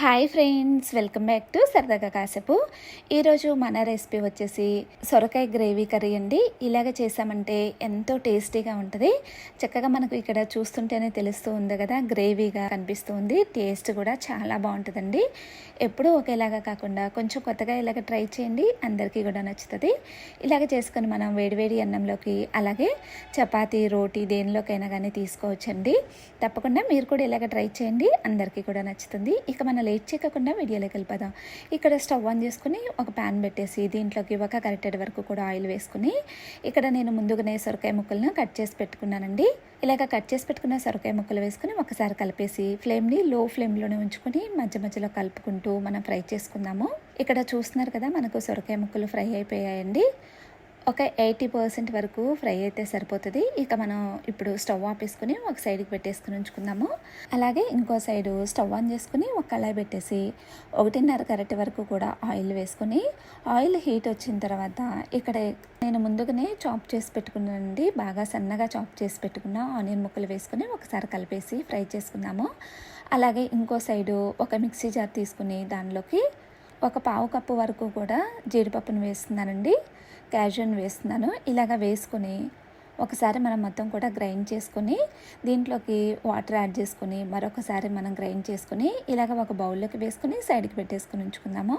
Hi friends welcome back to సరదాగా కాసేపు. ఈరోజు మన రెసిపీ వచ్చేసి సొరకాయ గ్రేవీ కర్రీ అండి. ఇలాగ చేసామంటే ఎంతో టేస్టీగా ఉంటుంది. చక్కగా మనకు ఇక్కడ చూస్తుంటేనే తెలుస్తూ ఉంది కదా గ్రేవీగా కనిపిస్తుంది టేస్ట్ కూడా చాలా బాగుంటుందండి. ఎప్పుడూ ఒకేలాగా కాకుండా కొంచెం కొత్తగా ఇలాగ ట్రై చేయండి. అందరికీ కూడా నచ్చుతుంది. ఇలాగ చేసుకొని మనం వేడివేడి అన్నంలోకి అలాగే చపాతీ రోటీ దేనిలోకైనా కానీ తీసుకోవచ్చండి. తప్పకుండా మీరు కూడా ఇలాగ ట్రై చేయండి. అందరికీ కూడా నచ్చుతుంది. ఇక మన లేట్ చేయకుండా వీడియోలోకి వెళ్ళిపోదాం. ఇక్కడ స్టవ్ ఆన్ చేసుకుని ఒక ప్యాన్ పెట్టేసి దీంట్లోకి ఒక కరెక్టెడ్ వరకు కూడా ఆయిల్ వేసుకుని ఇక్కడ నేను ముందుగానే సొరకాయ ముక్కలను కట్ చేసి పెట్టుకున్నానండి. ఇలాగ కట్ చేసి పెట్టుకున్న సొరకాయ ముక్కలు వేసుకుని ఒకసారి కలిపేసి ఫ్లేమ్ని లో ఫ్లేమ్లోనే ఉంచుకొని మధ్య మధ్యలో కలుపుకుంటూ మనం ఫ్రై చేసుకుందాము. ఇక్కడ చూస్తున్నారు కదా మనకు సొరకాయ ముక్కలు ఫ్రై అయిపోయాయండి. ఒక ఎయిటీ పర్సెంట్ వరకు ఫ్రై అయితే సరిపోతుంది. ఇక మనం ఇప్పుడు స్టవ్ ఆపేసుకుని ఒక సైడ్కి పెట్టేసుకుని ఉంచుకుందాము. అలాగే ఇంకో సైడు స్టవ్ ఆన్ చేసుకుని ఒక కళాయి పెట్టేసి ఒకటిన్నర కరెక్ట్ వరకు కూడా ఆయిల్ వేసుకుని ఆయిల్ హీట్ వచ్చిన తర్వాత ఇక్కడ నేను ముందుగానే చాప్ చేసి పెట్టుకున్నానండి. బాగా సన్నగా చాప్ చేసి పెట్టుకున్న ఆనియన్ ముక్కలు వేసుకుని ఒకసారి కలిపేసి ఫ్రై చేసుకుందాము. అలాగే ఇంకో సైడు ఒక మిక్సీ జార్ తీసుకుని దానిలోకి ఒక పావు కప్పు వరకు కూడా జీడిపప్పును వేస్తున్నానండి. క్యాజువన్ వేస్తున్నాను. ఇలాగ వేసుకొని ఒకసారి మనం మొత్తం కూడా గ్రైండ్ చేసుకుని దీంట్లోకి వాటర్ యాడ్ చేసుకొని మరొకసారి మనం గ్రైండ్ చేసుకొని ఇలాగ ఒక బౌల్లోకి వేసుకుని సైడ్కి పెట్టేసుకొని ఉంచుకుందాము.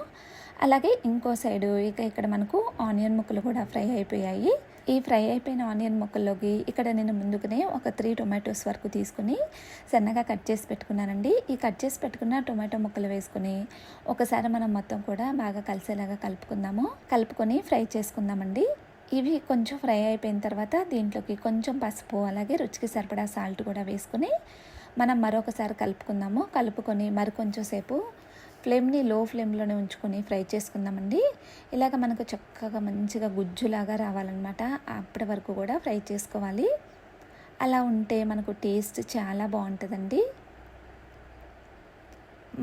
అలాగే ఇంకో సైడు ఇక ఇక్కడ మనకు ఆనియన్ ముక్కలు కూడా ఫ్రై అయిపోయాయి. ఈ ఫ్రై అయిపోయిన ఆనియన్ ముక్కల్లోకి ఇక్కడ నేను ముందుగానే ఒక త్రీ టొమాటోస్ వరకు తీసుకుని సన్నగా కట్ చేసి పెట్టుకున్నానండి. ఈ కట్ చేసి పెట్టుకున్న టొమాటో ముక్కలు వేసుకుని ఒకసారి మనం మొత్తం కూడా బాగా కలిసేలాగా కలుపుకుందాము. కలుపుకొని ఫ్రై చేసుకుందామండి. ఇవి కొంచెం ఫ్రై అయిపోయిన తర్వాత దీంట్లోకి కొంచెం పసుపు అలాగే రుచికి సరిపడా సాల్ట్ కూడా వేసుకుని మనం మరొకసారి కలుపుకుందాము. కలుపుకొని మరి కొంచెం సేపు ఫ్లేమ్ని లో ఫ్లేమ్లోనే ఉంచుకొని ఫ్రై చేసుకుందామండి. ఇలాగ మనకు చక్కగా మంచిగా గుజ్జులాగా రావాలన్నమాట. అప్పటి వరకు కూడా ఫ్రై చేసుకోవాలి. అలా ఉంటే మనకు టేస్ట్ చాలా బాగుంటుందండి.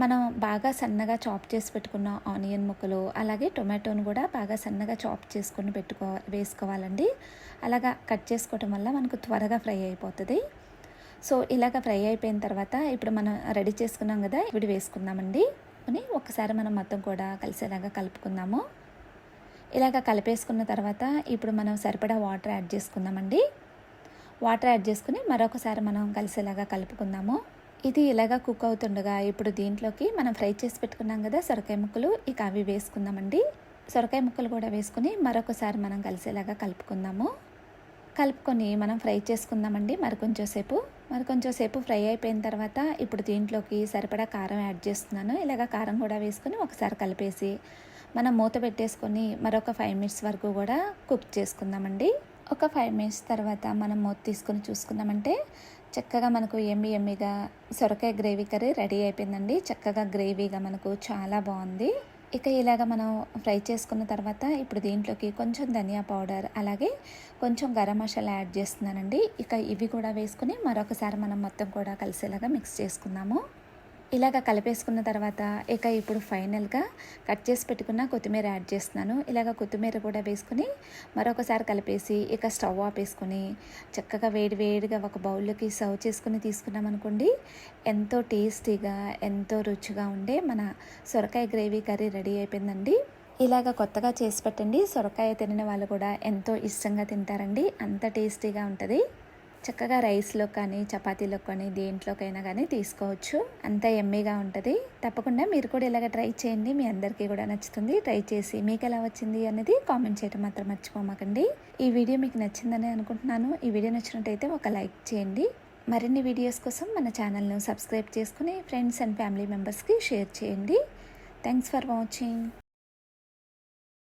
మనం బాగా సన్నగా చాప్ చేసి పెట్టుకున్న ఆనియన్ ముక్కలు అలాగే టొమాటోను కూడా బాగా సన్నగా చాప్ చేసుకొని పెట్టుకో వేసుకోవాలండి. అలాగా కట్ చేసుకోవటం వల్ల మనకు త్వరగా ఫ్రై అయిపోతుంది. సో ఇలాగ ఫ్రై అయిపోయిన తర్వాత ఇప్పుడు మనం రెడీ చేసుకున్నాం కదా ఇప్పుడు వేసుకుందామండి. అని ఒకసారి మనం మొత్తం కూడా కలిసేలాగా కలుపుకుందాము. ఇలాగ కలిపేసుకున్న తర్వాత ఇప్పుడు మనం సరిపడా వాటర్ యాడ్ చేసుకుందామండి. వాటర్ యాడ్ చేసుకుని మరొకసారి మనం కలిసేలాగా కలుపుకుందాము. ఇది ఇలాగా కుక్ అవుతుండగా ఇప్పుడు దీంట్లోకి మనం ఫ్రై చేసి పెట్టుకున్నాం కదా సొరకాయ ముక్కలు ఇక అవి వేసుకుందామండి. సొరకాయ ముక్కలు కూడా వేసుకుని మరొకసారి మనం కలిసేలాగా కలుపుకుందాము. కలుపుకొని మనం ఫ్రై చేసుకుందామండి. మరి కొంచెం సేపు. మరి కొంచెం సేపు ఫ్రై అయిపోయిన తర్వాత ఇప్పుడు దీంట్లోకి సరిపడా కారం యాడ్ చేస్తున్నాను. ఇలాగ కారం కూడా వేసుకొని ఒకసారి కలిపేసి మనం మూత పెట్టేసుకొని మరొక ఫైవ్ మినిట్స్ వరకు కూడా కుక్ చేసుకుందామండి. ఒక ఫైవ్ మినిట్స్ తర్వాత మనం మూత తీసుకొని చూసుకుందామంటే చక్కగా మనకు ఎమ్మి ఎమ్మిగా సొరకాయ గ్రేవీ కర్రీ రెడీ అయిపోయిందండి. చక్కగా గ్రేవీగా మనకు చాలా బాగుంది. ఇక ఇలాగ మనం ఫ్రై చేసుకున్న తర్వాత ఇప్పుడు దీంట్లోకి కొంచెం ధనియా పౌడర్ అలాగే కొంచెం గరం మసాలా యాడ్ చేస్తున్నానండి. ఇక ఇవి కూడా వేసుకుని మరొకసారి మనం మొత్తం కూడా కలిసేలాగా మిక్స్ చేసుకుందాము. ఇలాగ కలిపేసుకున్న తర్వాత ఇక ఇప్పుడు ఫైనల్గా కట్ చేసి పెట్టుకున్న కొత్తిమీర యాడ్ చేస్తున్నాను. ఇలాగ కొత్తిమీర కూడా వేసుకుని మరొకసారి కలిపేసి ఇక స్టవ్ ఆపేసుకొని చక్కగా వేడి వేడిగా ఒక బౌల్లోకి సర్వ్ చేసుకుని తీసుకున్నాం అనుకోండి ఎంతో టేస్టీగా ఎంతో రుచిగా ఉండే మన సొరకాయ గ్రేవీ కర్రీ రెడీ అయిపోయిందండి. ఇలాగ కొత్తగా చేసి పెట్టండి. సొరకాయ తినని వాళ్ళు కూడా ఎంతో ఇష్టంగా తింటారండి. అంత టేస్టీగా ఉంటుంది. చక్కగా రైస్లో కానీ చపాతీలో కానీ దేంట్లోకైనా కానీ తీసుకోవచ్చు. అంత ఎమ్మీగా ఉంటుంది. తప్పకుండా మీరు కూడా ఇలాగ ట్రై చేయండి. మీ అందరికీ కూడా నచ్చుతుంది. ట్రై చేసి మీకు ఎలా వచ్చింది అనేది కామెంట్ చేయడం మాత్రం మర్చిపోమాకండి. ఈ వీడియో మీకు నచ్చిందని అనుకుంటున్నాను. ఈ వీడియో నచ్చినట్టయితే ఒక లైక్ చేయండి. మరిన్ని వీడియోస్ కోసం మన ఛానల్ను సబ్స్క్రైబ్ చేసుకుని ఫ్రెండ్స్ అండ్ ఫ్యామిలీ మెంబర్స్కి షేర్ చేయండి. Thanks for watching.